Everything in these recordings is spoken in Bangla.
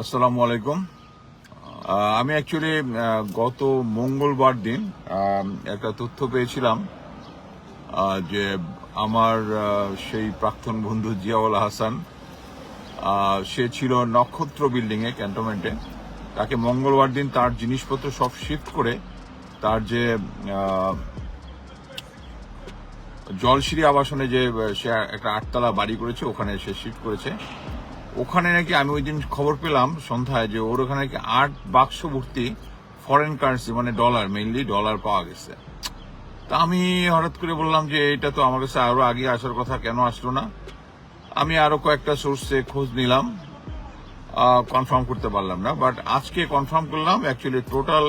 আসসালামু আলাইকুম। আমি অ্যাকচুয়ালি গত মঙ্গলবার দিন একটা তথ্য পেয়েছিলাম যে আমার সেই প্রাক্তন বন্ধু জিয়াউল হাসান সে ছিল নক্ষত্র বিল্ডিংয়ে ক্যান্টনমেন্টে তাকে মঙ্গলবার দিন তার জিনিসপত্র সব শিফট করে তার যে জলশিরি আবাসনে যে, সে একটা আটতলা বাড়ি করেছে, ওখানে সে শিফট করেছে। ওখানে নাকি আমি ওই দিন খবর পেলাম সন্ধ্যায় যে ওর ওখানে নাকি আট বাক্স ভর্তি ফরেন কারেন্সি মানে ডলার মেইনলি ডলার পাওয়া গেছে। তা আমি হঠাৎ করে বললাম যে এটা তো আমার কাছে আরও আগে আসার কথা, কেন আসলো না? আমি আরও কয়েকটা সোর্সে খোঁজ নিলাম কনফার্ম করতে পারলাম না। বাট আজকে কনফার্ম করলাম অ্যাকচুয়ালি টোটাল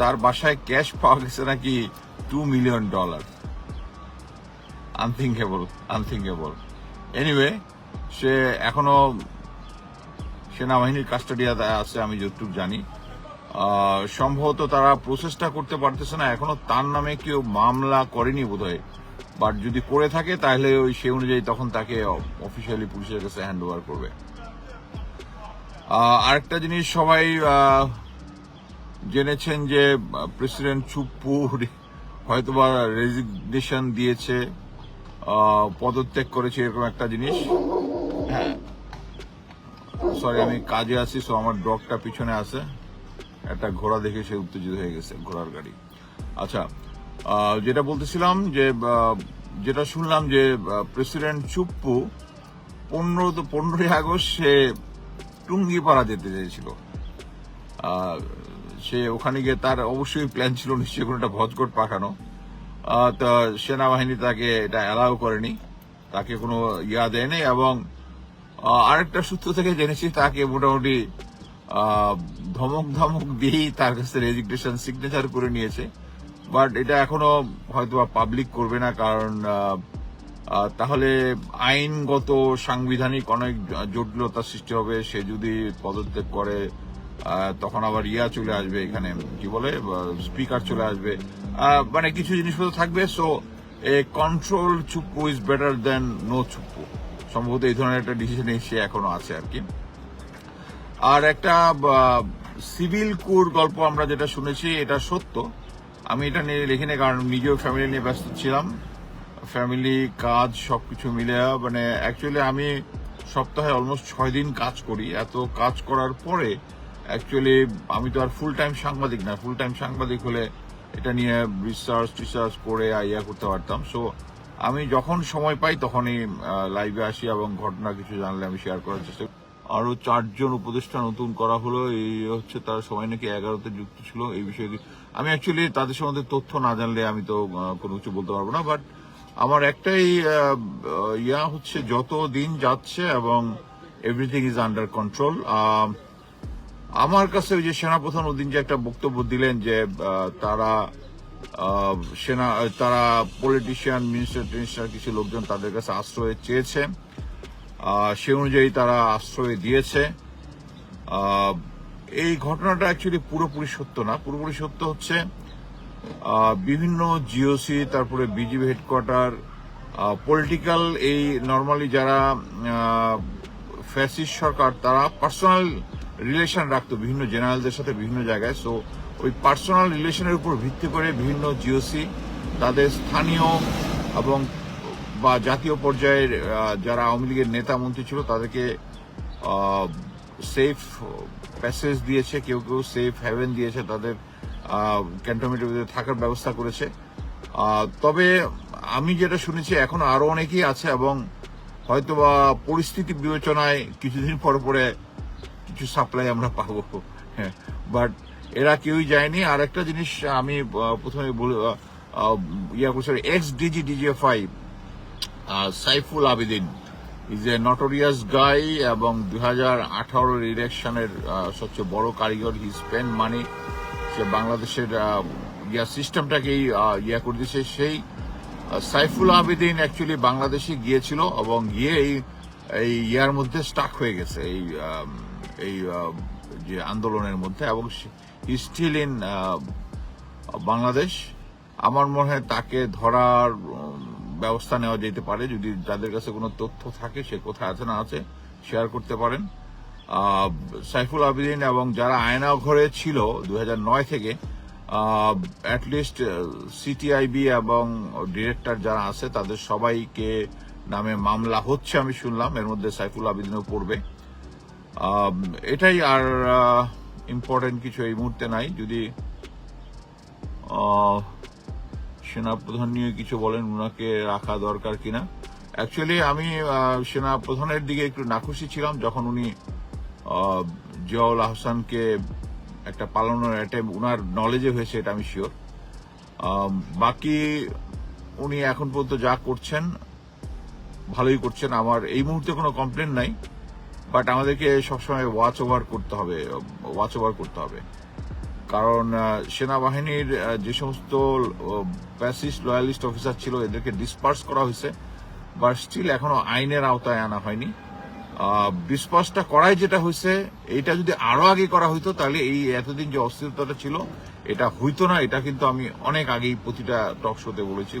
তার বাসায় ক্যাশ পাওয়া গেছে নাকি two million dollar unthinkable unthinkable anyway সে এখনও সেনাবাহিনীর কাস্টাডিয়াতে আছে, আমি যতটুকু জানি। সম্ভবত তারা প্রসেসটা করতে পারতেছে না, এখনও তার নামে কেউ মামলা করেনি বোধহয়। বাট যদি করে থাকে, তাহলে ওই সে অনুযায়ী তখন তাকে অফিসিয়ালি পুলিশের কাছে হ্যান্ড ওভার করবে আরেকটা জিনিস সবাই জেনেছেন যে, প্রেসিডেন্ট চুপ্পু হয়তোবা রেজিগনেশন দিয়েছে পদত্যাগ করেছে, এরকম একটা জিনিস। হ্যাঁ। সরি আমি কাজে আছি সো আমার ডগটা পিছনে আছে। একটা ঘোড়া দেখে সে উত্তেজিত হয়ে গেছে, ঘোড়ার গাড়ি। আচ্ছা যেটা বলতেছিলাম যে যেটা শুনলাম যে প্রেসিডেন্ট চুপ্পু পনেরো তো পনেরোই আগস্ট সে টুঙ্গিপাড়া যেতে চেয়েছিল। সে ওখানে গিয়ে তার অবশ্যই প্ল্যান ছিল নিশ্চয়ই কোনো একটা ভজকট পাঠানো। তা সেনাবাহিনী তাকে এটা অ্যালাউ করেনি। তাকে কোনো ইয়া দেয়নি এবং আরেকটা সূত্র থেকে জেনেছি, তাকে মোটামুটি ধমক ধমক দিয়েই তার কাছে রেজিগনেশন সিগনেচার করে নিয়েছে। বাট এটা এখনও হয়তো পাবলিক করবে না, কারণ তাহলে আইনগত সাংবিধানিক অনেক জটিলতা সৃষ্টি হবে। সে যদি পদত্যাগ করে তখন আবার ইয়া চলে আসবে এখানে, কি বলে স্পিকার চলে আসবে। মানে কিছু জিনিসপত্র থাকবে so a control Chuppu is better than no Chuppu. সম্ভবত এই ধরনের একটা ডিসিশন সে এখনও আছে আর কি। আর একটা সিভিল কোর গল্প আমরা যেটা শুনেছি, এটা সত্য। আমি এটা নিয়ে লিখিনি কারণ নিজেও ফ্যামিলি নিয়ে ব্যস্ত ছিলাম। ফ্যামিলি কাজ, সবকিছু মিলে মানে অ্যাকচুয়ালি আমি সপ্তাহে অলমোস্ট ছয় দিন কাজ করি। এত কাজ করার পরে অ্যাকচুয়ালি আমি তো আর ফুল টাইম সাংবাদিক না। ফুল টাইম সাংবাদিক হলে এটা নিয়ে রিসার্চ টিসার্চ করে ইয়া করতে পারতাম। সো আমি যখন সময় পাই তখনই লাইভে আসি এবং ঘটনা কিছু জানলে আমি শেয়ার করার চেষ্টা করি। আরও চারজন উপদেষ্টা নতুন করা হলো, এই হচ্ছে তার সময় নাকি এগারোতে যুক্ত ছিল, এই বিষয়ে আমি অ্যাকচুয়ালি তাদের সম্বন্ধে তথ্য না জানলে আমি তো কোনো কিছু বলতে পারব না বাট আমার একটাই ইয়া হচ্ছে যত দিন যাচ্ছে এবং এভরিথিং ইজ আন্ডার কন্ট্রোল আমার কাছে ওই যে সেনাপ্রধান ওদিন যে একটা বক্তব্য দিলেন যে তারা সেনা তারা পলিটিশিয়ান মিনিস্টার টিনিস্টার কিছু লোকজন তাদের কাছে আশ্রয় চেয়েছে। সে অনুযায়ী তারা আশ্রয় দিয়েছে। এই ঘটনাটা অ্যাকচুয়ালি পুরোপুরি সত্য না। পুরোপুরি সত্য হচ্ছে বিভিন্ন জিওসি তারপরে বিজিবি হেডকোয়ার্টার পলিটিক্যাল এই নর্মালি যারা ফ্যাসিস্ট সরকার, তারা পার্সোনাল রিলেশন রাখতো বিভিন্ন জেনারেলদের সাথে বিভিন্ন জায়গায়। সো ওই পার্সোনাল রিলেশনের উপর ভিত্তি করে বিভিন্ন জিওসি তাদের স্থানীয় এবং বা জাতীয় পর্যায়ের যারা আওয়ামী লীগের নেতা মন্ত্রী ছিল, তাদেরকে সেফ প্যাসেজ দিয়েছে, কেউ কেউ সেফ হ্যাভেন দিয়েছে, তাদের ক্যান্টনমেন্টের ভিতরে থাকার ব্যবস্থা করেছে। তবে আমি যেটা শুনেছি, এখনও আরও অনেকেই আছে এবং হয়তোবা পরিস্থিতি বিবেচনায় কিছুদিন পর পরে কিছু সাপ্লাই আমরা পাবো। হ্যাঁ বাট এরা কেউই যায়নি। আর একটা জিনিস আমি প্রথমে ইয়া করছি ex DG DGFI Saiful Abedin. Is a notorious guy এবং দু হাজার আঠারোর ইলেকশনের সবচেয়ে বড় কারিগর। হি স্পেন্ড মানি সে বাংলাদেশের ইয়া সিস্টেমটাকেই ইয়া করে দিয়েছে। সেই সাইফুল আবেদিন অ্যাকচুয়ালি বাংলাদেশে গিয়েছিল এবং গিয়ে এই এই ইয়ার মধ্যে স্টাক হয়ে গেছে। এই এই যে আন্দোলনের মধ্যে এবং স্টিল ইন বাংলাদেশ আমার মনে হয় তাকে ধরার ব্যবস্থা নেওয়া যেতে পারে। যদি যাদের কাছে কোনো তথ্য থাকে, সে কোথায় আছে না আছে শেয়ার করতে পারেন। সাইফুল আবিদিন এবং যারা আয়না ঘরে ছিল দু নয় থেকে অ্যাটলিস্ট সিটিআইবি এবং ডিরেক্টর যারা আছে, তাদের সবাইকে নামে মামলা হচ্ছে আমি শুনলাম। এর মধ্যে সাইফুল আবিদিনও পড়বে। এটাই আর ইম্পর্টেন্ট কিছু এই মুহূর্তে নাই। যদি সেনাপ্রধান নিয়ে কিছু বলেন ওনাকে রাখা দরকার কিনা। অ্যাকচুয়ালি আমি সেনাপ্রধানের দিকে একটু নাখুশি ছিলাম যখন উনি জিয়াউল আহসানকে একটা পালানোর অ্যাটেম্প উনার নলেজে হয়েছে এটা আমি শিওর বাকি উনি এখন পর্যন্ত যা করছেন, ভালোই করছেন। আমার এই মুহূর্তে কোনো কমপ্লেন নাই। বাট আমাদেরকে সবসময় ওয়াচ ওভার করতে হবে ওয়াচ ওভার করতে হবে। কারণ সেনাবাহিনীর যে সমস্ত প্যাসিস্ট লয়ালিস্ট অফিসার ছিল, এদেরকে ডিসপার্স করা হয়েছে। বাট স্টিল এখনও আইনের আওতায় আনা হয়নি। ডিসপার্সটা করাই যেটা হয়েছে, এইটা যদি আরও আগে করা হইতো, তাহলে এই এতদিন যে অস্থিরতাটা ছিল, এটা হইতো না। এটা কিন্তু আমি অনেক আগেই প্রতিটা টক শোতে বলেছি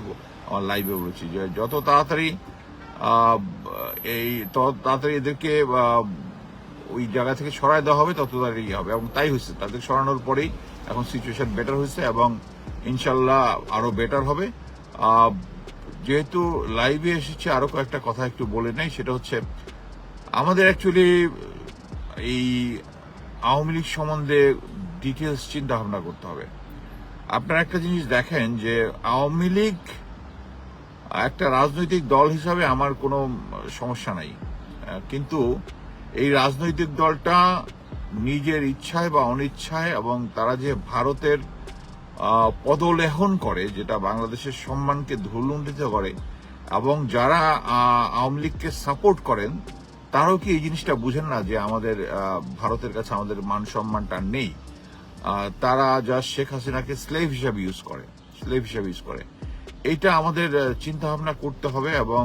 আমার লাইভে বলেছি যে যত তাড়াতাড়ি এই তত তাড়াতাড়ি এদেরকে ওই জায়গা থেকে সরায় দেওয়া হবে, তত তাড়াতাড়ি হবে। এবং তাই হয়েছে। তাদের সরানোর পরেই এখন সিচুয়েশন বেটার হয়েছে এবং ইনশাল্লাহ আরও বেটার হবে। যেহেতু লাইভে এসেছে, আরও কয়েকটা কথা একটু বলে নেই। সেটা হচ্ছে, আমাদের অ্যাকচুয়ালি এই আওয়ামী লীগ সম্বন্ধে ডিটেলস চিন্তা ভাবনা করতে হবে। আপনারা একটা জিনিস দেখেন যে, আওয়ামী লীগ একটা রাজনৈতিক দল হিসাবে আমার কোনো সমস্যা নাই। কিন্তু এই রাজনৈতিক দলটা নিজের ইচ্ছায় বা অনিচ্ছায় এবং তারা যে ভারতের পদলেহন করে, যেটা বাংলাদেশের সম্মানকে ধুলুণ্ঠিত করে এবং যারা আওয়ামী লীগকে সাপোর্ট করেন, তারাও কি এই জিনিসটা বুঝেন না যে আমাদের ভারতের কাছে আমাদের মান সম্মানটা নেই? তারা যা শেখ হাসিনাকে স্লেভ হিসাবে ইউজ করে স্লেভ হিসাবে ইউজ করে। এইটা আমাদের চিন্তা ভাবনা করতে হবে এবং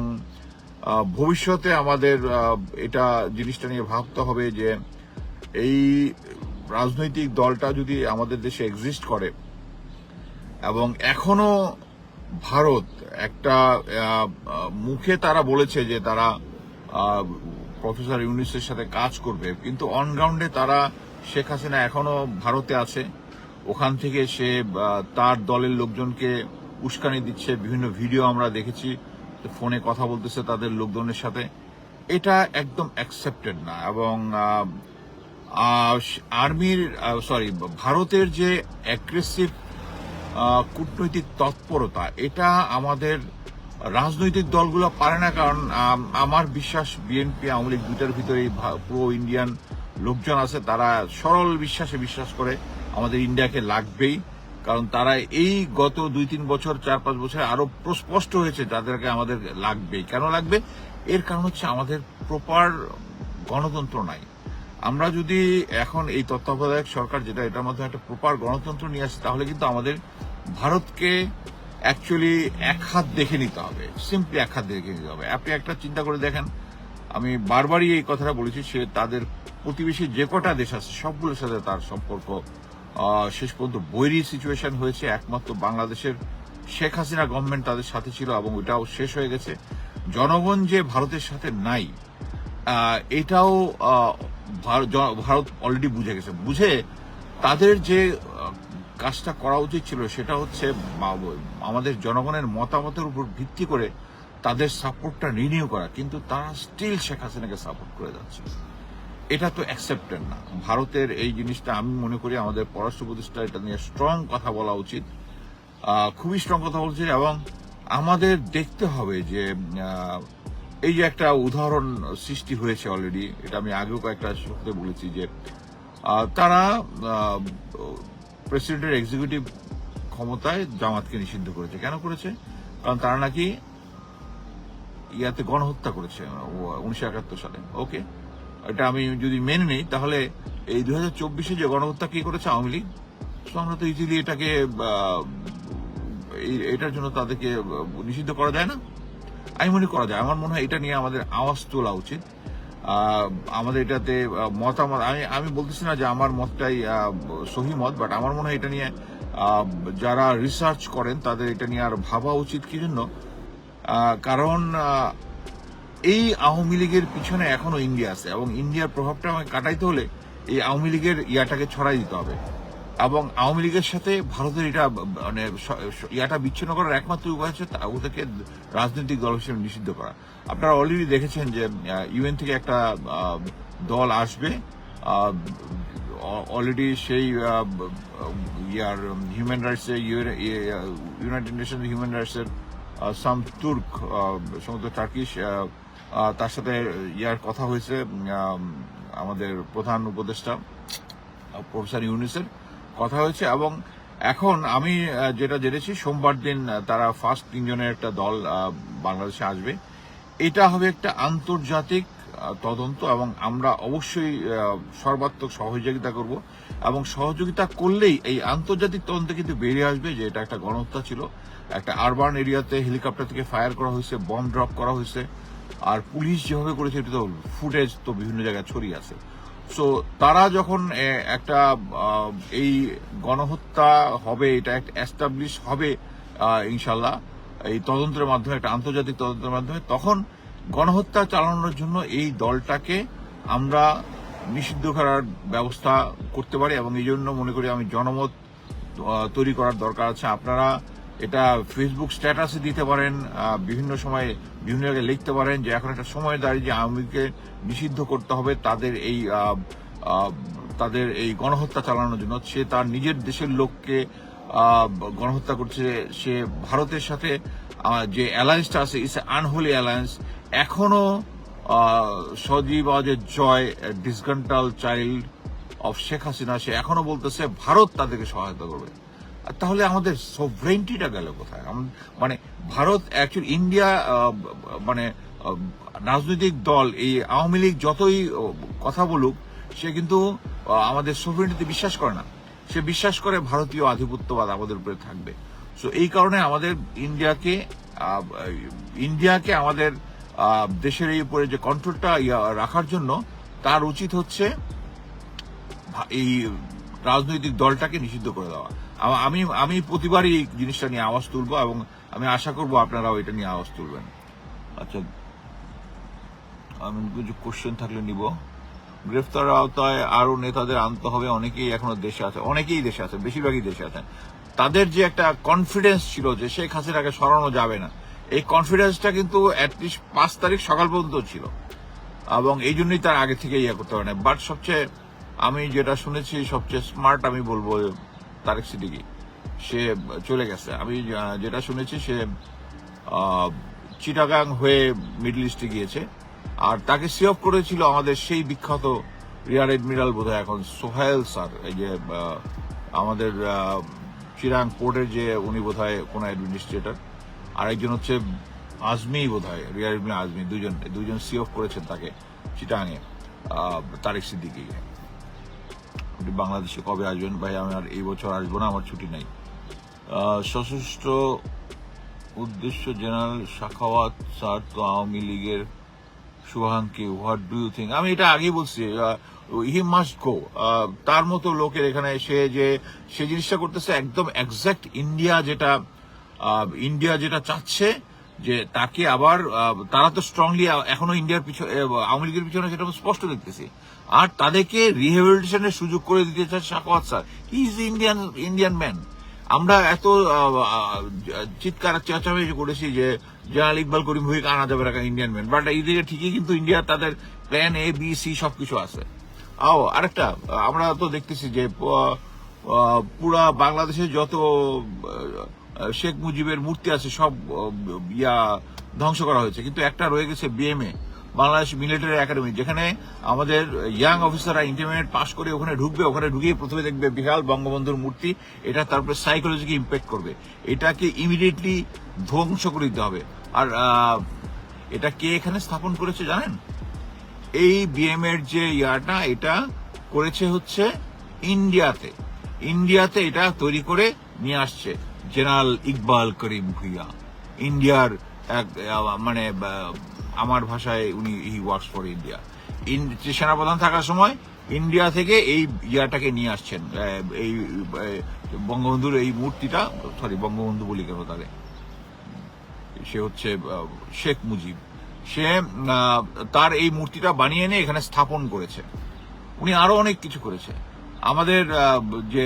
ভবিষ্যতে আমাদের এটা জিনিসটা নিয়ে ভাবতে হবে যে এই রাজনৈতিক দলটা যদি আমাদের দেশে এক্সিস্ট করে এবং এখনও ভারত একটা মুখে তারা বলেছে যে তারা প্রফেসর ইউনিসের সাথে কাজ করবে, কিন্তু অনগ্রাউন্ডে তারা শেখ হাসিনা এখনও ভারতে আছে। ওখান থেকে সে তার দলের লোকজনকে উস্কানি দিচ্ছে, বিভিন্ন ভিডিও আমরা দেখেছি ফোনে কথা বলতেছে তাদের লোকজনের সাথে। এটা একদম অ্যাকসেপ্টেড না এবং আর্মির সরি ভারতের যে অ্যাগ্রেসিভ কূটনৈতিক তৎপরতা, এটা আমাদের রাজনৈতিক দলগুলো পারে না কারণ আমার বিশ্বাস বিএনপি আওয়ামী লীগ দুইটার ভিতরেই প্রো ইন্ডিয়ান লোকজন আছে, তারা সরল বিশ্বাসে বিশ্বাস করে আমাদের ইন্ডিয়াকে লাগবেই। কারণ তারা এই গত দুই তিন বছর, চার পাঁচ বছর আরও প্রস্পষ্ট হয়েছে তাদেরকে আমাদের লাগবেই। কেন লাগবে? এর কারণ হচ্ছে আমাদের প্রপার গণতন্ত্র নাই। আমরা যদি এখন এই তত্ত্বাবধায়ক সরকার, যেটা এটার মধ্যে একটা প্রপার গণতন্ত্র নিয়ে আসে, তাহলে কিন্তু আমাদের ভারতকে অ্যাকচুয়ালি এক হাত দেখে নিতে হবে সিম্পলি এক হাত দেখে নিতে হবে। আপনি একটা চিন্তা করে দেখেন, আমি বারবারই এই কথাটা বলেছি, সে তাদের প্রতিবেশী যে কটা দেশ আছে, সবগুলোর সাথে তার সম্পর্ক শেষ পর্যন্ত বৈরী সিচুয়েশন হয়েছে। একমাত্র বাংলাদেশের শেখ হাসিনা গভর্নমেন্ট তাদের সাথে ছিল এবং ওইটাও শেষ হয়ে গেছে। জনগণ যে ভারতের সাথে নাই এটাও ভারত অলরেডি বুঝে গেছে। বুঝে তাদের যে কাজটা করা উচিত ছিল সেটা হচ্ছে আমাদের জনগণের মতামতের উপর ভিত্তি করে তাদের সাপোর্টটা রিনিউ করা। কিন্তু তারা স্টিল শেখ হাসিনাকে সাপোর্ট করে যাচ্ছে। এটা তো অ্যাকসেপ্টেড না। ভারতের এই জিনিসটা আমি মনে করি আমাদের পররাষ্ট্র প্রতিষ্ঠা এটা নিয়ে স্ট্রং কথা বলা উচিত। খুবই স্ট্রং কথা বলছে এবং আমাদের দেখতে হবে যে এই যে একটা উদাহরণ সৃষ্টি হয়েছে অলরেডি এটা আমি আগেও কয়েকটা শোতে বলেছি যে তারা প্রেসিডেন্টের এক্সিকিউটিভ ক্ষমতায় জামাতকে নিষিদ্ধ করেছে। কেন করেছে? কারণ তারা নাকি ইয়াতে গণহত্যা করেছে উনিশশো একাত্তর সালে। ওকে এটা আমি যদি মেনে নিই, তাহলে এই দু হাজার চব্বিশে যে গণহত্যা কি করেছে আওয়ামী লীগ? তো আমরা তো ইজিলি এটাকে এটার জন্য তাদেরকে নিষিদ্ধ করা যায় না। আমি মনে করা যায়, আমার মনে হয় এটা নিয়ে আমাদের আওয়াজ তোলা উচিত। আমাদের এটাতে মতামত, আমি আমি বলতেছি না যে আমার মতটাই সহি মত বাট আমার মনে হয় এটা নিয়ে যারা রিসার্চ করেন, তাদের এটা নিয়ে আর ভাবা উচিত কি জন্য? কারণ এই আওয়ামী লীগের পিছনে এখনও ইন্ডিয়া আছে এবং ইন্ডিয়ার প্রভাবটা আমাকে কাটাইতে হলে এই আওয়ামী লীগের ইয়াটাকে ছড়াই দিতে হবে। এবং আওয়ামী লীগের সাথে ভারতের এটা মানে ইয়াটা বিচ্ছিন্ন করার একমাত্র উপায় হচ্ছে ওদেরকে রাজনৈতিক দল হিসেবে নিষিদ্ধ করা। আপনারা অলরেডি দেখেছেন যে ইউএন থেকে একটা দল আসবে অলরেডি সেই year human rights United Nation human রাইটসের সাম তুর্ক সমস্ত টার্কিশ তার সাথে ইয়ার কথা হয়েছে আমাদের প্রধান উপদেষ্টা প্রফেসর ইউনিসের কথা হয়েছে এবং এখন আমি যেটা জেনেছি, সোমবার দিন তারা ফার্স্ট তিনজনের একটা দল বাংলাদেশে আসবে। এটা হবে একটা আন্তর্জাতিক তদন্ত এবং আমরা অবশ্যই সর্বাত্মক সহযোগিতা করব এবং সহযোগিতা করলেই এই আন্তর্জাতিক তদন্তে কিন্তু বেরিয়ে আসবে যে এটা একটা গণহত্যা ছিল। একটা আরবান এরিয়াতে হেলিকপ্টার থেকে ফায়ার করা হয়েছে বম ড্রপ করা হয়েছে, আর পুলিশ যেভাবে করেছে, এটা তো ফুটেজ তো বিভিন্ন জায়গায় ছড়িয়ে আছে। সো তারা যখন একটা এই গণহত্যা হবে, এটা একটা এস্টাবলিশ হবে ইনশাল্লাহ এই তদন্তের মাধ্যমে, একটা আন্তর্জাতিক তদন্তের মাধ্যমে, তখন গণহত্যা চালানোর জন্য এই দলটাকে আমরা নিষিদ্ধ করার ব্যবস্থা করতে পারি এবং এই জন্য মনে করি আমি জনমত তৈরি করার দরকার আছে। আপনারা এটা ফেসবুক স্ট্যাটাসে দিতে পারেন বিভিন্ন সময়ে বিভিন্ন জায়গায় লিখতে পারেন যে এখন একটা সময় দাঁড়িয়ে যে আওয়ামী লীগকে নিষিদ্ধ করতে হবে তাদের এই তাদের এই গণহত্যা চালানোর জন্য। সে তার নিজের দেশের লোককে গণহত্যা করছে। সে ভারতের সাথে যে অ্যালায়েন্সটা আছে ইটস আনহোলি অ্যালায়েন্স এখনও আহ, Sajeeb Wazed Joy disgruntled child of Sheikh Hasina সে এখনও বলতেছে ভারত তাদেরকে সহায়তা করবে। তাহলে আমাদের সভরেন্টিটা গেল কোথায়? মানে ভারত অ্যাকচুয়ালি ইন্ডিয়া মানে রাজনৈতিক দল এই আওয়ামী লীগ যতই কথা বলুক সে কিন্তু আমাদের সভরেন্টিতে বিশ্বাস করে না। সে বিশ্বাস করে ভারতীয় আধিপত্যবাদ আমাদের উপরে থাকবে। সো এই কারণে আমাদের ইন্ডিয়াকে ইন্ডিয়াকে আমাদের দেশের এই উপরে যে কন্ট্রোলটা রাখার জন্য, তার উচিত হচ্ছে এই রাজনৈতিক দলটাকে নিষিদ্ধ করে দেওয়া। আমি আমি প্রতিবারই এই জিনিসটা নিয়ে আওয়াজ তুলবো এবং আমি আশা করব আপনারাও এটা নিয়ে আওয়াজ তুলবেন। আচ্ছা আমি কিছু কোশ্চেন থাকলে নিব। গ্রেফতার আওতায় আরও নেতাদের আনতে হবে। অনেকেই এখনও দেশে আছে, অনেকেই দেশে আছে, বেশিরভাগই দেশে আছেন। তাদের যে একটা কনফিডেন্স ছিল যে শেখ হাসিনাকে সরানো যাবে না এই কনফিডেন্সটা কিন্তু অ্যাটলিস্ট পাঁচ তারিখ সকাল পর্যন্ত ছিল। এবং এই জন্যই তার আগে থেকে ইয়ে করতে পারে না বাট সবচেয়ে আমি যেটা শুনেছি, সবচেয়ে স্মার্ট আমি বলব তারেক সিদ্দিকি। সে চলে গেছে। আমি যেটা শুনেছি, সে চিটাগাং হয়ে মিডল ইস্টে গিয়েছে। আর তাকে সি অফ করেছিল আমাদের সেই বিখ্যাত রিয়ার এডমিরাল বোধহয় এখন, সোহেল স্যার। এই যে আমাদের চিরাং পোর্টের যে উনি বোধ হয় কোনো অ্যাডমিনিস্ট্রেটর আর একজন হচ্ছে আজমি বোধ হয় এডমিরাল আজমি দুজন দুজন সি অফ করেছেন তাকে চিটাঙে তারেক সিদ্দিকি। আপনি বাংলাদেশে কবে আসবেন? ভাই আমি আর এই বছর আসব না, আমার ছুটি নাই। সশস্ত্র উদ্দেশ্য জেনারেল শাখাওয়াত স্যার তো আওয়ামী লীগের শুভাঙ্কি হোয়াট ডু ইউ থিঙ্ক আমি এটা আগেই বলছি হি মাস্ট গো। তার মতো লোকের এখানে এসে যে সে জিনিসটা করতেছে একদম এক্সাক্ট ইন্ডিয়া যেটা ইন্ডিয়া যেটা চাচ্ছে যে তাকে আবার তারা তো স্ট্রংলি এখনও ইন্ডিয়ার পিছনে আওয়ামী লীগের পিছনে সেটা স্পষ্ট দেখতেছি। আর তাদেরকে রিহেবিলিটেশনের সুযোগ করে দিতে চাচ্ছে Shakhawat sir. He is Indian Indian man আমরা এত চিৎকার চেঁচামেচি করেছি যে জেনারেল ইকবাল করিম ভুইকে আনা যাবে একটা ইন্ডিয়ান ম্যান বাট এইদিকে ঠিকই কিন্তু ইন্ডিয়ার তাদের প্ল্যান এ বি সি সবকিছু আছে। আও, আরেকটা, আমরা তো দেখতেছি যে পুরা বাংলাদেশে যত শেখ মুজিবের মূর্তি আছে, সব ইয়া ধ্বংস করা হয়েছে। কিন্তু একটা রয়ে গেছে বিএমএ বাংলাদেশ মিলিটারি একাডেমি যেখানে আমাদের ইয়াং অফিসাররা ইন্টারমিডিয়েট পাশ করে ওখানে ঢুকবে, ওখানে ঢুকিয়ে প্রথমে দেখবে বিশাল বঙ্গবন্ধুর মূর্তি, এটা তারপরে সাইকোলজিকে ইম্প্যাক্ট করবে। এটাকে ইমিডিয়েটলি ধ্বংস করে দিতে হবে। আর এটা কে এখানে স্থাপন করেছে জানেন? এই বিএম এর যে ইয়াটা, এটা করেছে হচ্ছে ইন্ডিয়াতে ইন্ডিয়াতে এটা তৈরি করে নিয়ে আসছে জেনারেল ইকবাল করিম ভুইয়া। ইন্ডিয়ার এক মানে আমার ভাষায় উনি, হি ওয়ার্কস ফর ইন্ডিয়া। সেনাপ্রধান থাকার সময় ইন্ডিয়া থেকে এই ইয়াটাকে নিয়ে আসছেন এই বঙ্গবন্ধুর এই মূর্তিটা সরি বঙ্গবন্ধু বলি কেন তাহলে সে হচ্ছে শেখ মুজিব। সে তার এই মূর্তিটা বানিয়ে এনে এখানে স্থাপন করেছে। উনি আরও অনেক কিছু করেছে। আমাদের যে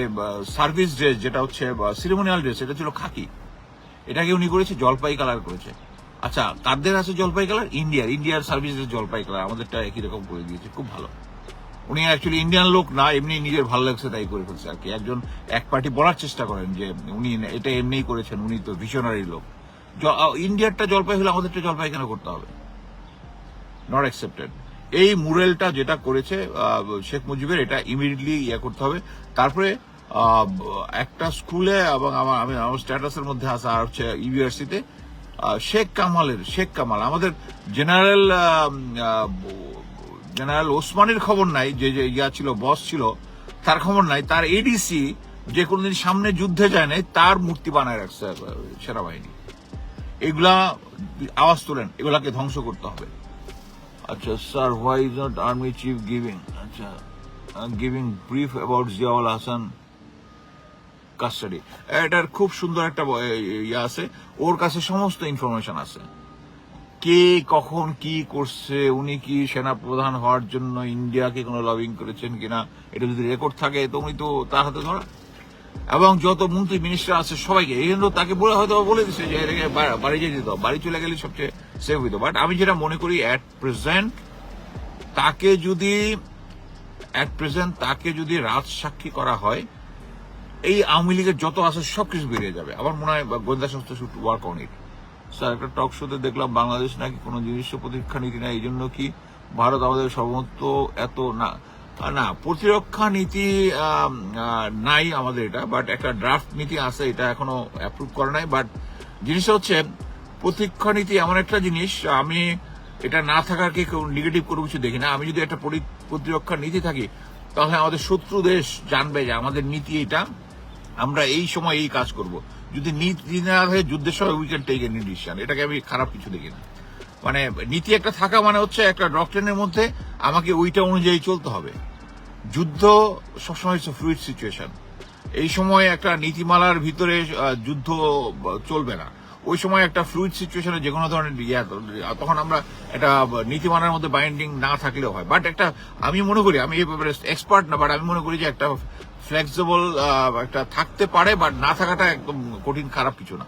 সার্ভিস ড্রেস যেটা হচ্ছে সিরিমোনিয়াল ড্রেস এটা ছিল খাকি। এটাকে উনি করেছে, জলপাই কালার করেছে। আচ্ছা কাদের আছে জলপাই কালার ইন্ডিয়ার ইন্ডিয়ার সার্ভিস ড্রেস জলপাই কালার আমাদেরটা একই রকম করে দিয়েছে, খুব ভালো। উনি অ্যাকচুয়ালি ইন্ডিয়ান লোক না, এমনি নিজের ভালো লাগছে তাই করে ফেলছে আর কি। একজন, এক পার্টি বলার চেষ্টা করেন যে, উনি এটা এমনিই করেছেন, উনি তো ভিশনারি লোক। ইন্ডিয়ারটা জলপাই হলে আমাদেরটা জলপাই কেন করতে হবে? নট অ্যাকসেপ্টেড এই মুরেলটা যেটা করেছে শেখ মুজিবের, এটা ইমিডিয়েটলি ইয়ে করতে হবে। তারপরে একটা স্কুলে এবং আমার, আমি আমার স্ট্যাটাসের মধ্যে আসা আর হচ্ছে ইউনিভার্সিটিতে শেখ কামালের, শেখ কামাল, আমাদের জেনারেল জেনারেল ওসমানের খবর নাই, যে যে ইয়া ছিল, বস ছিল, তার খবর নাই। তার এডিসি যে কোনোদিন সামনে যুদ্ধে যায় নাই, তার মূর্তি বানায় রাখছে সেনাবাহিনী। এগুলা আওয়াজ তোলেন, এগুলাকে ধ্বংস করতে হবে। আচ্ছা sir why is not army chief giving আচ্ছা giving brief about Ziaul Hasan custody এটার খুব সুন্দর একটা ইয়ে আছে। ওর কাছে সমস্ত ইনফরমেশন আছে। কে, কখন, কি করছে, উনি কি সেনা প্রধান হওয়ার জন্য ইন্ডিয়াকে কোনো লবিং করেছেন কিনা, এটা যদি রেকর্ড থাকে, তো উনি তো তার হাতে ধরা। এবং যত মন্ত্রী মিনিস্টার আছে, সবাইকে এই জন্য তাকে বলে হয়তো বলে দিচ্ছে যে বাড়ি যেতে দিত বাড়ি চলে গেলে সবচেয়ে সেফ হইতো বাট আমি যেটা মনে করি অ্যাট প্রেজেন্ট তাকে যদি অ্যাট প্রেজেন্ট তাকে যদি রাজ সাক্ষী করা হয়, এই আওয়ামী লীগের যত আছে সবকিছু বেরিয়ে যাবে। আমার মনে হয় গোয়েন্দা সংস্থা should work on it sir একটা টক শোতে দেখলাম বাংলাদেশ নাকি কোনো জিনিসের প্রতীক্ষা নীতি নাই, এই জন্য কি ভারত আমাদের সর্বত্র এত না না, প্রতিরক্ষা নীতি নাই আমাদের এটা বাট একটা ড্রাফট নীতি আছে, এটা এখনও অ্যাপ্রুভ করে নাই বাট জিনিসটা হচ্ছে প্রতিরক্ষা নীতি এমন একটা জিনিস, আমি এটা না থাকাকে কেউ নেগেটিভ কোনো কিছু দেখি না। আমি যদি একটা পরি- প্রতিরক্ষা নীতি থাকি, তাহলে আমাদের শত্রু দেশ জানবে যে আমাদের নীতি এটা, আমরা এই সময় এই কাজ করব। যদি নীতি না হয়ে যুদ্ধের সময় we can take any decision এটাকে আমি খারাপ কিছু দেখি না। মানে নীতি একটা থাকা মানে হচ্ছে একটা ডক্টরিনের মধ্যে আমাকে ওইটা অনুযায়ী চলতে হবে। যুদ্ধ সবসময় হচ্ছে ফ্লুইড সিচুয়েশন এই সময় একটা নীতিমালার ভিতরে যুদ্ধ চলবে না। ওই সময় একটা ফ্লুইড সিচুয়েশনে যে কোনো ধরনের ইয়া, তখন আমরা একটা নীতিমালার মধ্যে বাইন্ডিং না থাকলেও হয়। বাট একটা, আমি মনে করি, আমি এই ব্যাপারে এক্সপার্ট না বাট আমি মনে করি যে একটা ফ্লেক্সিবল একটা থাকতে পারে বাট না থাকাটা একদম কঠিন, খারাপ কিছু না।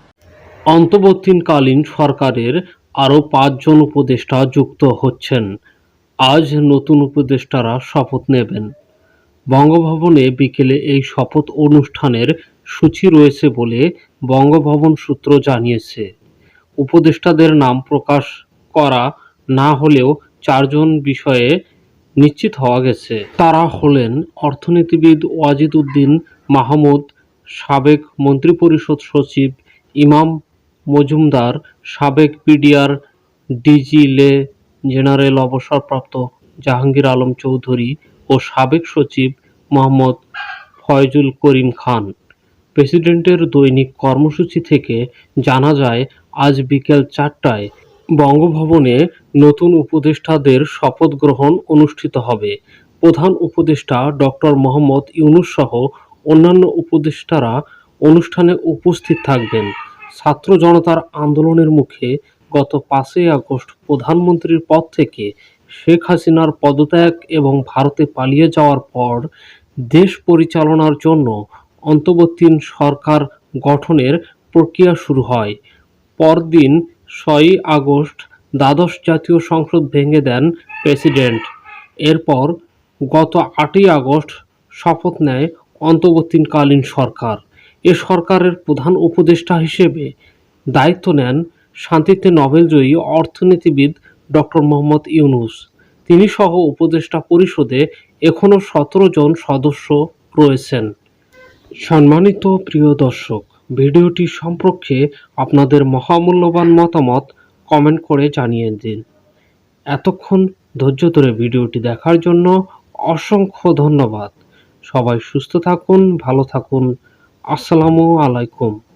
অন্তর্বর্তীকালীন সরকারের আরও পাঁচজন উপদেষ্টা যুক্ত হচ্ছেন। আজ নতুন উপদেষ্টারা শপথ নেবেন। বঙ্গভবনে বিকেলে এই শপথ অনুষ্ঠানের সূচি রয়েছে বলে বঙ্গভবন সূত্র জানিয়েছে, উপদেষ্টাদের নাম প্রকাশ করা না হলেও চারজন বিষয়ে নিশ্চিত হওয়া গেছে। তারা হলেন অর্থনীতিবিদ ওয়াজিদ উদ্দিন, মাহমুদ সাবেক মন্ত্রিপরিষদ সচিব ইমাম মজুমদার, সাবেক পিডিআর ডিজি লে জেনারেল অবসরপ্রাপ্ত জাহাঙ্গীর আলম চৌধুরী ও সাবেক সচিব মোহাম্মদ ফয়জুল করিম খান। প্রেসিডেন্টের দৈনিক কর্মসূচি থেকে জানা যায়, আজ বিকেল চারটায় বঙ্গভবনে নতুন উপদেষ্টাদের শপথ গ্রহণ অনুষ্ঠিত হবে। প্রধান উপদেষ্টা ডক্টর মোহাম্মদ ইউনুস সহ অন্যান্য উপদেষ্টারা অনুষ্ঠানে উপস্থিত থাকবেন। ছাত্র জনতার আন্দোলনের মুখে গত পাঁচই আগস্ট প্রধানমন্ত্রীর পদ থেকে শেখ হাসিনার পদত্যাগ এবং ভারতে পালিয়ে যাওয়ার পর দেশ পরিচালনার জন্য অন্তর্বর্তীন সরকার গঠনের প্রক্রিয়া শুরু হয়। পরদিন ছয়ই আগস্ট দ্বাদশ জাতীয় সংসদ ভেঙে দেন প্রেসিডেন্ট। এরপর গত আটই আগস্ট শপথ নেয় অন্তর্বর্তীকালীন সরকার। এ সরকারের প্রধান উপদেষ্টা হিসেবে দায়িত্ব নেন শান্তিতে নোবেলজয়ী অর্থনীতিবিদ ডক্টর মোহাম্মদ ইউনুস। তিনি সহ উপদেষ্টা পরিষদে এখনও সতেরো জন সদস্য রয়েছেন। সম্মানিত প্রিয় দর্শক, ভিডিওটি সম্পর্কে আপনাদের মহামূল্যবান মতামত কমেন্ট করে জানিয়ে দিন। এতক্ষণ ধৈর্য ধরে ভিডিওটি দেখার জন্য অসংখ্য ধন্যবাদ। সবাই সুস্থ থাকুন, ভালো থাকুন। আসসালামু আলাইকুম।